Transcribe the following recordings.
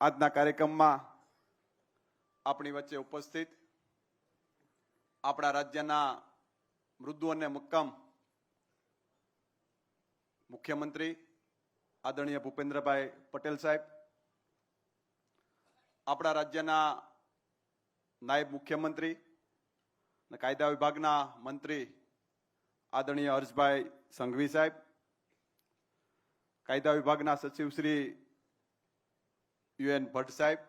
આજના કાર્યક્રમમાં આપણી વચ્ચે ઉપસ્થિત આપણા રાજ્યના મૃદુ અને મક્કમ મુખ્યમંત્રી આદરણીય ભૂપેન્દ્રભાઈ પટેલ સાહેબ, આપણા રાજ્યના નાયબ મુખ્યમંત્રી અને કાયદા વિભાગના મંત્રી આદરણીય હર્ષભાઈ સંઘવી સાહેબ, કાયદા વિભાગના સચિવ શ્રી યુએન ભટ્ટ સાહેબ,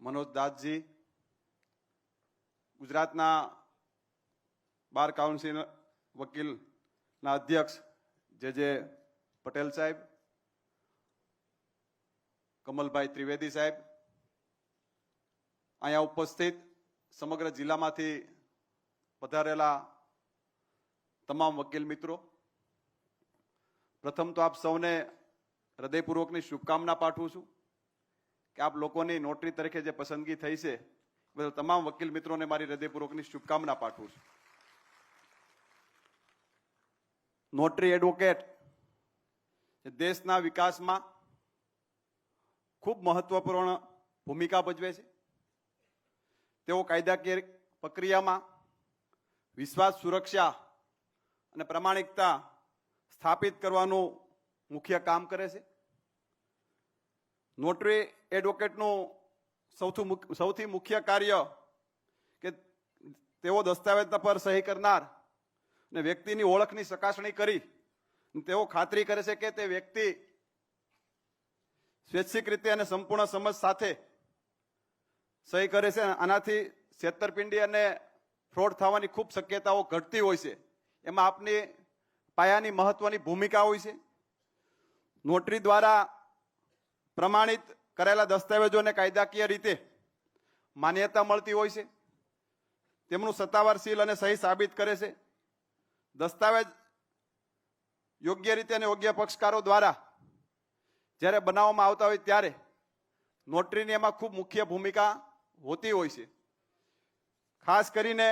મનોજ દાસજી, ગુજરાતના બાર કાઉન્સિલ વકીલના અધ્યક્ષ જે જે પટેલ સાહેબ, કમલભાઈ ત્રિવેદી સાહેબ, અહીંયા ઉપસ્થિત સમગ્ર જિલ્લામાંથી પધારેલા તમામ વકીલ મિત્રો. પ્રથમ તો આપ સૌને હૃદયપૂર્વકની શુભકામના પાઠવું છું કે આપ લોકોની નોટરી તરીકે જે પસંદગી થઈ છે બધા તમામ વકીલ મિત્રોને મારી હૃદયપૂર્વકની શુભકામના પાઠવું છું. નોટરી એડવોકેટ દેશના વિકાસમાં ખૂબ મહત્વપૂર્ણ ભૂમિકા ભજવે છે, તેઓ કાયદાકીય પ્રક્રિયામાં વિશ્વાસ, સુરક્ષા અને પ્રામાણિકતા સ્થાપિત કરવાનું મુખ્ય કામ કરે છે. નોટરી એડવોકેટનું સૌથી સૌથી મુખ્ય કાર્ય કે તેઓ દસ્તાવેજ પર સહી કરનાર અને વ્યક્તિની ઓળખની ચકાસણી કરી તેઓ ખાતરી કરે છે કે તે વ્યક્તિ સ્વૈચ્છિક રીતે અને સંપૂર્ણ સમજ સાથે સહી કરે છે. આનાથી છેતરપિંડી અને ફ્રોડ થવાની ખૂબ શક્યતાઓ ઘટતી હોય છે. એમાં આપની પાયાની મહત્વની ભૂમિકા હોય છે. નોટરી દ્વારા પ્રમાણિત કરેલા દસ્તાવેજોને કાયદાકીય રીતે માન્યતા મળતી હોય છે. તેમનું સત્તાવાર સીલ અને સહી સાબિત કરે છે. દસ્તાવેજ યોગ્ય રીતે અને યોગ્ય પક્ષકારો દ્વારા જ્યારે બનાવવામાં આવતા હોય ત્યારે નોટરીની એમાં ખૂબ મુખ્ય ભૂમિકા હોતી હોય છે. ખાસ કરીને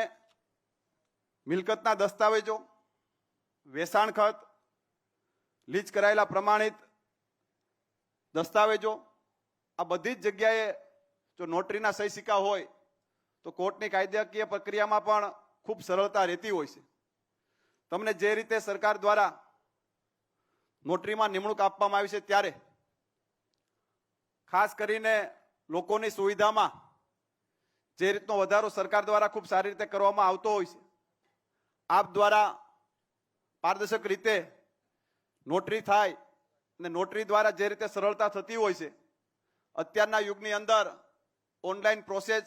મિલકતના દસ્તાવેજો, વેચાણ ખત લીજ કરાયેલા પ્રમાણિત દસ્તાવેજો આ બધી જ જગ્યાએ જો નોટરીના સહી સિક્કા હોય, તો કોર્ટની કાયદાકીય પ્રક્રિયામાં પણ ખૂબ સરળતા રહેતી હોય છે. તમને જે રીતે સરકાર દ્વારા નોટરીમાં નિમણૂક આપવામાં આવી છે ત્યારે, ખાસ કરીને લોકોની સુવિધામાં જે રીતનો વધારો સરકાર દ્વારા ખૂબ સારી રીતે કરવામાં આવતો હોય છે, આપ દ્વારા પારદર્શક રીતે નોટરી થાય અને નોટરી દ્વારા જે રીતે સરળતા થતી હોય છે, અત્યારના યુગની અંદર ઓનલાઈન પ્રોસેસ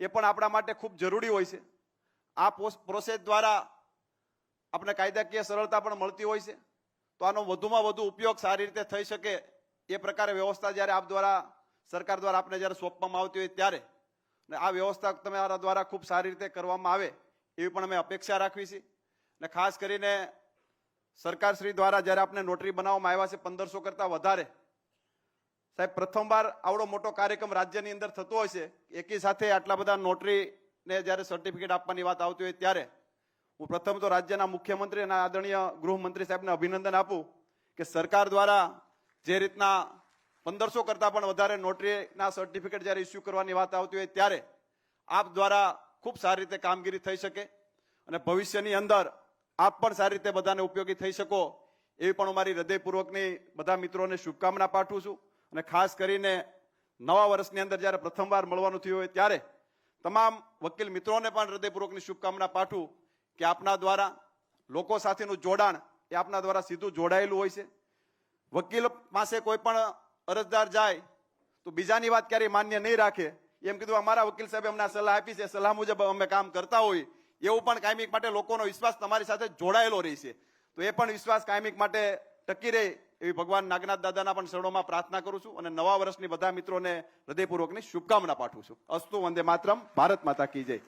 એ પણ આપણા માટે ખૂબ જરૂરી હોય છે. આ પ્રોસેસ દ્વારા આપણે કાયદાકીય સરળતા પણ મળતી હોય છે. તો આનો વધુમાં વધુ ઉપયોગ સારી રીતે થઈ શકે એ પ્રકારે વ્યવસ્થા જ્યારે આપ દ્વારા, સરકાર દ્વારા આપણે જ્યારે સોંપવામાં આવતી હોય ત્યારે. ને આ વ્યવસ્થા તમારા દ્વારા ખૂબ સારી રીતે કરવામાં આવે એવી પણ અમે અપેક્ષા રાખવી છે. ને ખાસ કરીને સરકારશ્રી દ્વારા જ્યારે આપણે નોટરી બનાવવામાં આવ્યા છે પંદરસો કરતાં વધારે, સાહેબ, પ્રથમવાર આવડો મોટો કાર્યક્રમ રાજ્યની અંદર થતો હોય છે. એકી સાથે આટલા બધા નોટરીને જ્યારે સર્ટિફિકેટ આપવાની વાત આવતી હોય ત્યારે હું પ્રથમ તો રાજ્યના મુખ્યમંત્રી અને આદરણીય ગૃહમંત્રી સાહેબને અભિનંદન આપું કે સરકાર દ્વારા જે રીતના પંદરસો કરતાં પણ વધારે નોટરીના સર્ટિફિકેટ જ્યારે ઇસ્યુ કરવાની વાત આવતી હોય ત્યારે આપ દ્વારા ખૂબ સારી રીતે કામગીરી થઈ શકે અને ભવિષ્યની અંદર આપ પણ સારી રીતે બધાને ઉપયોગી થઈ શકો. એવી પણ હું મારી હૃદયપૂર્વકની બધા મિત્રોને શુભકામના પાઠવું છું. અને ખાસ કરીને નવા વર્ષની અંદર જ્યારે પ્રથમવાર મળવાનું થયું હોય ત્યારે તમામ વકીલ મિત્રોને પણ હૃદયપૂર્વકની શુભકામના પાઠવું કે આપના દ્વારા લોકો સાથેનું જોડાણ એ આપના દ્વારા સીધું જોડાયેલું હોય છે. વકીલ પાસે કોઈ પણ અરજદાર જાય તો બીજાની વાત ક્યારેય માન્ય નહીં રાખે. એમ કીધું, અમારા વકીલ સાહેબે અમને સલાહ આપી છે. સલાહ મુજબ અમે કામ કરતા હોઈએ એવું પણ કાયમિક માટે લોકોનો વિશ્વાસ તમારી સાથે જોડાયેલો રહેશે. તો એ પણ વિશ્વાસ કાયમિક માટે ટકી રહે એવી ભગવાન નાગનાથ દાદાના પણ શરણોમાં પ્રાર્થના કરું છું અને નવા વર્ષની બધા મિત્રોને હૃદયપૂર્વકની શુભકામના પાઠવું છું. અસ્તુ વંદે માતરમ, ભારત માતા કી જય.